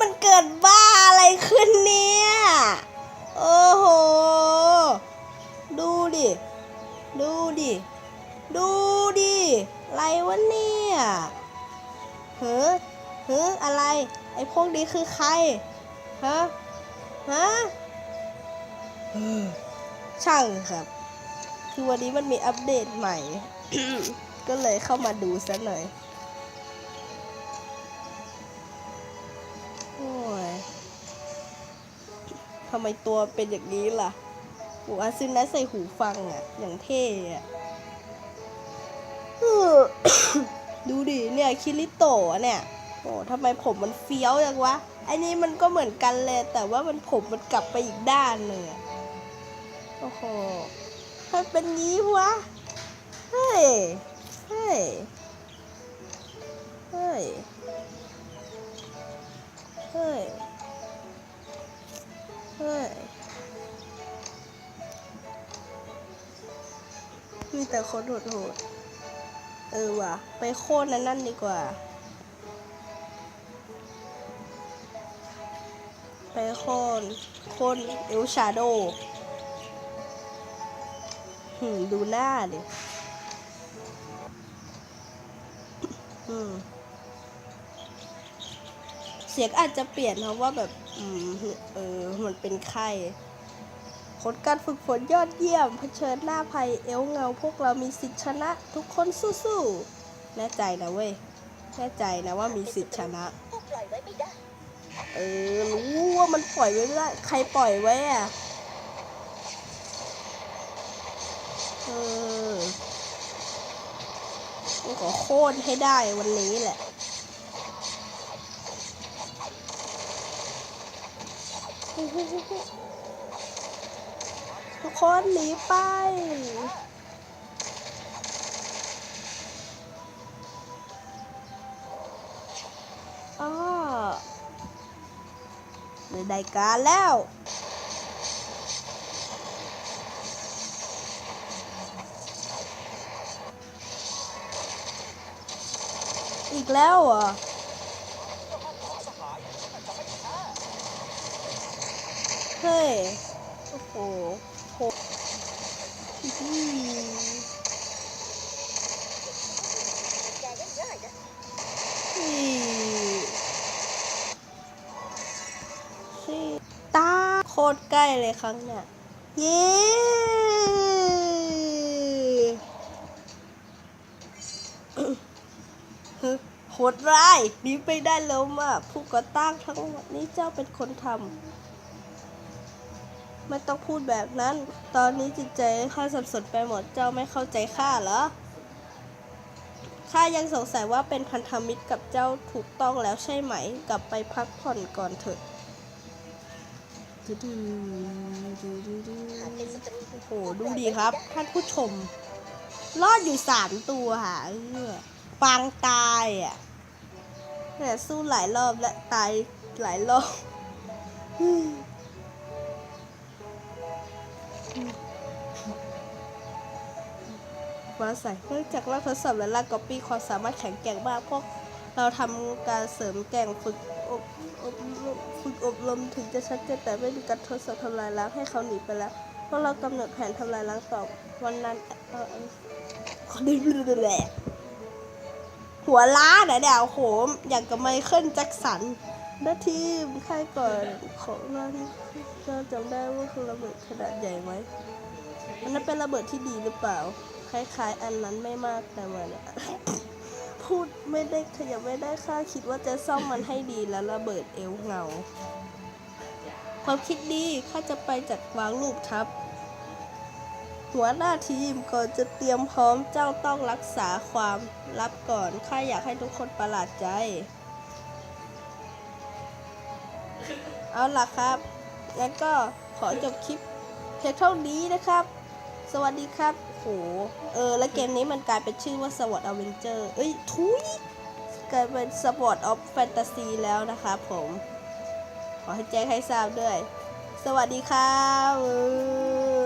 มันเกิดบ้าอะไรขึ้นเนี่ย โอ้โห ดูดิ ดูดิ ดูดิ อะไรวะเนี่ยเฮ้อเฮ้ออะไร ไอ้พวกนี้คือใคร ฮะ ฮะเฮ้อช่างครับ คือวันนี้มันมีอัปเดตใหม่ ก็เลยเข้ามาดูซะหน่อย ทำไมตัวเป็นอย่างนี้ล่ะหูอาซึนะใส่หูฟังอะอย่างเท่อะดูดิเนี่ยคิริโตะเนี่ย โอ้ทำไมผมมันเฟี้ยวจังวะไอ้นี่มันก็เหมือนกันเลย แต่ว่ามันผมมันกลับไปอีกด้านหนึ่งอะโอ้โหทำไมเป็นงี้วะ เฮ้ย เฮ้ย เฮ้ย เฮ้ย มีแต่คนโหดๆเออว่ะ ไปโค่นนั่นนั่นดีกว่า ไปโค่นโค่นเอลชาโดหืมดูหน้าดิอืมเสียงอาจจะเปลี่ยนเพราะว่าแบบ อืมเออ มันเป็นไข้ผลการฝึกฝนยอดเยี่ยมเผชิญหน้าภัยเอลเงา พวกเรามีสิทธิชนะ ทุกคนสู้ๆ แน่ใจนะเว้ย แน่ใจนะว่ามีสิทธิชนะ ปล่อยไว้ไม่ได้ เออ รู้ว่ามันปล่อยไว้ไม่ได้ ใครปล่อยไว้อะเออต้องขอโค่นให้ได้วันนี้แหละ ทุกคนหนีไป อ้อได้การแล้วอีกแล้วเหรอ เฮ้ย โอ้โหโหสี่ตาโคตรใกล้เลยครั้งเนี่ยเย้โหดร้ายหนีไปได้แล้วมาผู้ก่อตั้งทั้งหมดนี้เจ้าเป็นคนทำ ไม่ต้องพูดแบบนั้น ตอนนี้จิตใจข้าสับสนไปหมด เจ้าไม่เข้าใจข้าเหรอ ข้ายังสงสัยว่าเป็นพันธมิตรกับเจ้าถูกต้องแล้วใช่ไหม กลับไปพักผ่อนก่อนเถอะโอ้โหดูดีครับ ท่านผู้ชม รอดอยู่สามตัวหาเออปางตายอะแต่สู้หลายรอบและตายหลายรอบ มาใส่เนื่องจากเราทดสอบและลากก๊อปปี้ความสามารถแข็งแกร่งมากพวกเราทำการเสริมแกร่งฝึกอบอบฝึกอบรมถึงจะชัดเจนแต่ไม่มีการทดสอบทำลายล้างให้เขาหนีไปแล้วพวกเรากำหนดแผนทำลายล้างต่อวันนั้นเออเขอดูดูแหละหัวล้านอะเนี่ยโอ้โหอย่างกับไมเคิลแจ็คสันนาทีมค่ายก่อนของเราที่เราจำได้ว่าคือระเบิดขนาดใหญ่ไหมอันนั้นเป็นระเบิดที่ดีหรือเปล่า คล้ายๆ อันนั้นไม่มากแต่มันพูดไม่ได้ขยับไม่ได้ค่าคิดว่าจะซ่อมมันให้ดีแล้วระเบิดเอวเงา ความคิดดีข้าจะไปจัดวางลูกทัพหัวหน้าทีมก่อนจะเตรียมพร้อมเจ้าต้องรักษาความลับก่อนข้าอยากให้ทุกคนประหลาดใจ เอาล่ะครับงั้นก็ขอจบคลิปเพียงเท่านี้นะครับ สวัสดีครับ โหเออ แล้วเกมนี้มันกลายเป็นชื่อว่า SWOT Avenger เอ้ย ทุยกลายเป็น SWOT of Fantasy แล้วนะคะผม ขอให้แจ้งให้ทราบด้วย สวัสดีครับ